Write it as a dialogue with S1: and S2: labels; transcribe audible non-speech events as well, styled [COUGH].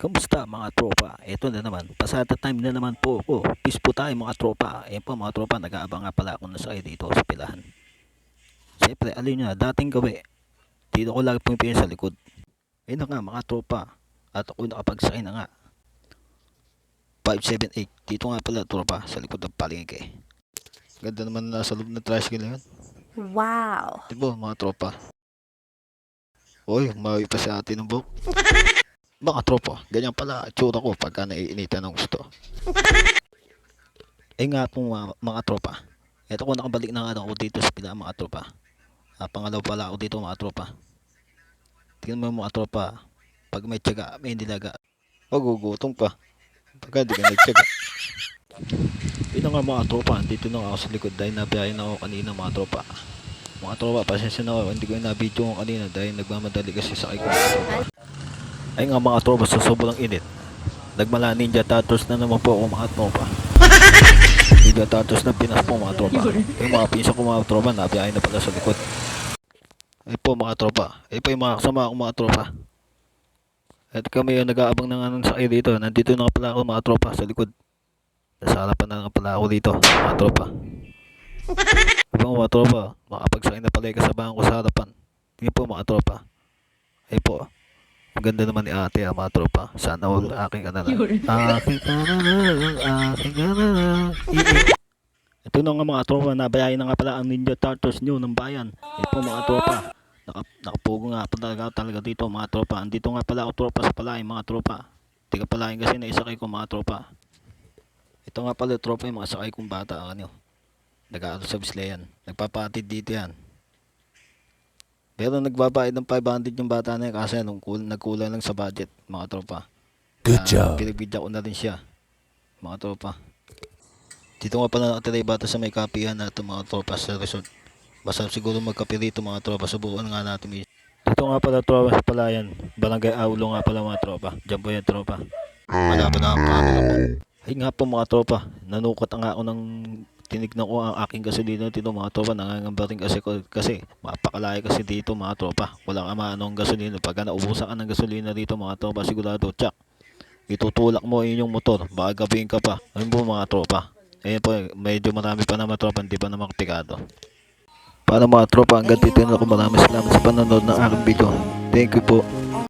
S1: Kamusta mga tropa? Ito na naman, pasata time na naman po ako. Peace po tayo mga tropa. Ayan po mga tropa, nag-aabang nga pala ako na sa dito sa pilahan. Siyempre, alin nyo, dating gawi. Dito ko lagi pumipili sa likod. Ayun na nga mga tropa. At ako nakapagsakay na nga. 578. Dito nga pala tropa, sa likod ng palengke. Ganda naman na sa loob ng tricycle na yun.
S2: Wow.
S1: Diba mga tropa? Uy, mawi pa sa atin ng buhok. [LAUGHS] Mga tropa, ganyan pala itsura ko pagka naiinitan ng gusto. eh nga po mga, mga tropa. Ito ko nakabalik na nga ako dito sa pila mga tropa. Ah, pangalaw pala ako dito mga tropa. Tingnan mo mga tropa. Pag may tiyaga, may nilaga. Magugutom pa. Pagka di ka nagtiyaga. Ito [LAUGHS] nga mga tropa, dito na ako sa likod dahil nabiyahin ako kanina mga tropa. Mga tropa, pasensya na ako, hindi ko yung na-video ko kanina dahil nagmamadali kasi sa ko mga tropa. Ay nga mga tropa, sa sobrang init. Nagmala ninja tattoos na naman po ako mga tropa. [LAUGHS] ninja tattoos na pinas po mga tropa. Yung mga pinsa ko mga tropa, nabiyahin na pala sa likod. Ay po mga tropa, ay po yung mga kasama ko mga tropa. At kami yung nag-aabang ng anong sakay dito. Nandito na nga pala ako mga tropa sa likod. Nasa harapan na nga pala ako dito, mga tropa. [LAUGHS] Ko mga tropa, makapagsakay na pala yung kasabahan ko sa harapan. Tingin po mga tropa. Ay po, ganda naman ni ate ah, mga tropa. Sana all aking ka na lang. Aking ka na lang, aking ka na lang. Ii- Ito na nga mga tropa, nabayahin na nga pala ang Ninja Turtles nyo ng bayan. Ay po mga tropa. Naka, nakapugo nga pa talaga, talaga dito mga tropa. Andito nga pala ako tropa sa palayan mga tropa. Tiga palayan kasi naisakay ko mga tropa. Ito nga pala tropa yung mga sakay kong bata. Ano, nag-aaral sa Bisleyan. Nagpapatid dito yan. Pero nagbabayad ng 500 yung bata na yun kasi nung kul nagkulang lang sa budget, mga tropa.
S3: Good
S1: Kaya
S3: job.
S1: Pinagbidya ko na rin siya, mga tropa. Dito nga pala nakatira yung bata sa may kapihan na ito, mga tropa sa resort. Basta siguro magkape dito mga tropa, subukan nga natin. Dito nga pala tropa sa palayan, barangay Aulo nga pala mga tropa. Diyan po yan tropa. Malapit na ang po. Ay nga po mga tropa, nanukot nga ako ng tinignan ko ang aking gasolina dito mga tropa nangangamba rin kasi kasi mapakalaya kasi dito mga tropa. Walang ama anong gasolina. Pagka naubusan ka ng gasolina dito mga tropa sigurado tsak. Itutulak mo inyong motor baka gabihin ka pa. Ayun po mga tropa ayun po medyo marami pa naman tropa hindi pa naman pikado para mga tropa hanggang dito na ako. Maraming salamat sa panonood ng aking video. Thank you po